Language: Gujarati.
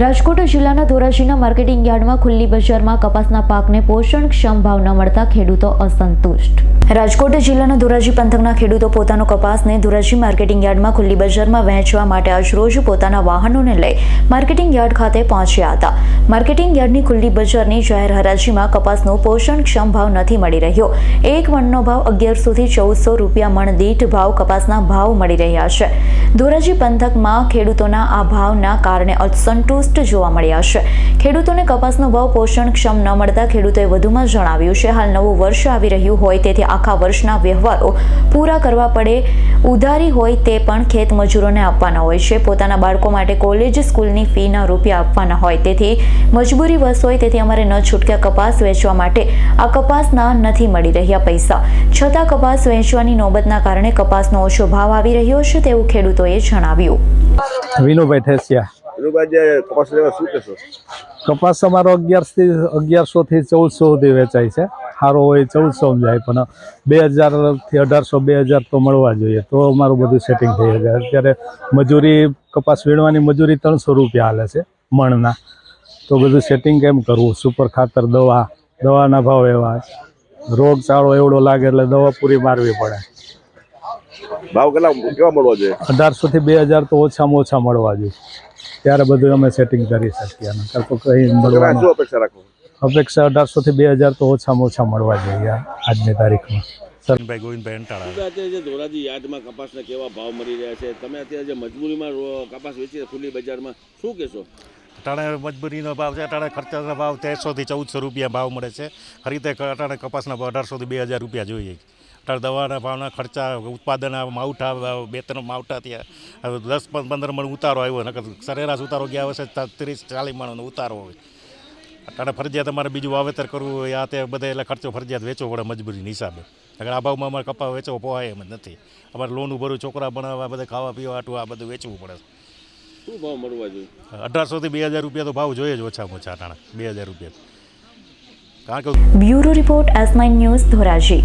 રાજકોટ જિલ્લાના ધોરાજીના માર્કેટિંગ યાર્ડમાં ખુલ્લી બજારમાં કપાસના પાકને પોષણક્ષમ ભાવ ન મળતા ખેડૂતો અસંતુષ્ટ. રાજકોટ જિલ્લાના ધોરાજી પંથકના ખેડૂતો પોતાનો કપાસને ધોરાજી માર્કેટિંગ યાર્ડમાં ખુલ્લી બજારમાં વહેંચવા માટે આજરોજ પોતાના વાહનોને લઈ માર્કેટિંગ યાર્ડ ખાતે પહોંચ્યા હતા. માર્કેટિંગ યાર્ડની ખુલ્લી બજારની જાહેર હરાજીમાં કપાસનો પોષણક્ષમ ભાવ નથી મળી રહ્યો. એક મણનો ભાવ અગિયારસોથી ચૌદસો રૂપિયા મણ દીઠ ભાવ કપાસના ભાવ મળી રહ્યા છે. ધોરાજી પંથકમાં ખેડૂતોના આ ભાવના કારણે અસંતુષ્ટ જોવા મળ્યા છે. ખેડૂતોને કપાસનો ભાવ પોષણક્ષમ ન મળતા ખેડૂતોએ વધુમાં જણાવ્યું છે, હાલ નવું વર્ષ આવી રહ્યું હોય તેથી આખા વર્ષના વ્યવહારો પૂરા કરવા પડે, ઉધારી હોય તે પણ ખેત મજૂરોને આપવાના હોય છે. પોતાના બાળકો માટે કોલેજ સ્કૂલની ફીના રૂપિયા આપવાના હોય તેથી મજબૂરી વસ હોય તેથી અમારે ન છૂટક્યા કપાસ વેચવા માટે આ કપાસના નથી મળી રહ્યા પૈસા. છતાં કપાસ વેચવાની નોબતના કારણે કપાસનો ઓછો ભાવ આવી રહ્યો છે તેવું ખેડૂતોએ જણાવ્યું. વિનુભાઈ ઠેસિયા. કપાસ લેવા શું કહેશો? કપાસ અમારો અગિયારથી અગિયારસોથી ચૌદસો સુધી વેચાય છે. સારો હોય ચૌદસો જાય પણ બે હજારથી અઢારસો બે હજાર તો મળવા જોઈએ. તો અમારું બધું સેટિંગ થઈ જાય. અત્યારે મજૂરી કપાસ વીણવાની મજૂરી ત્રણસો રૂપિયા હાલે છે મણના. તો બધું સેટિંગ કેમ કરવું? સુપર ખાતર દવા દવાના ભાવ એવા. રોગચાળો એવડો લાગે એટલે દવા પૂરી મારવી પડે. ભાવ કેટલા કેવા મળવા જોઈએ? અઢારસોથી બે હજાર તો ઓછામાં ઓછા મળવા જોઈએ. ત્યારે બધું અમે સેટિંગ કરી શકીએ અને તો કંઈ મળવાનું અપેક્ષા રાખો? અપેક્ષા અઢારસોથી બે હજાર તો ઓછામાં ઓછા મળવા જોઈએ આજની તારીખમાં. સરનભાઈ ગોવિંદભાઈ અંટાળા અત્યારે જે ધોરાજી યાર્ડમાં કપાસના કેવા ભાવ મળી રહ્યા છે? તમે અત્યારે જે મજબૂરીમાં કપાસ વેચી ખુલ્લી બજારમાં શું કહેશો? અટાણે મજબૂરીનો ભાવ છે અટાણે ખર્ચાનો ભાવ તેરસોથી ચૌદસો રૂપિયા ભાવ મળે છે. ખરીદે અટાણે કપાસના ભાવ અઢારસોથી બે હજાર રૂપિયા જોઈએ. અટાણે દવાના ભાવના ખર્ચા ઉત્પાદન આ માવઠા બે ત્રણ માવઠા થયા. હવે દસ પંદર મણ ઉતારો આવ્યો નકર સરેરાશ ઉતારો ગયા વર્ષે ત- ત્રીસ ચાલીસ મણનો ઉતારો હોય અને ફરજિયાત અમારે બીજું વાવેતર કરવું હોય આ તે બધા એટલે ખર્ચો ફરજિયાત વેચવો પડે મજબૂરીની હિસાબે. અગર આ ભાવમાં અમારે કપા વેચવો પોહાય એમ જ નથી. અમારે લોન ભરવું છોકરા ભણાવવા બધા ખાવા પીવા આટલું આ બધું વેચવું પડે. શું ભાવ મળવા જોઈએ? અઢારસોથી બે હજાર રૂપિયા તો ભાવ જોઈએ જ ઓછામાં ઓછા ટાણા બે હજાર રૂપિયા. કારણ કે bureau report S nine news Dhoraji.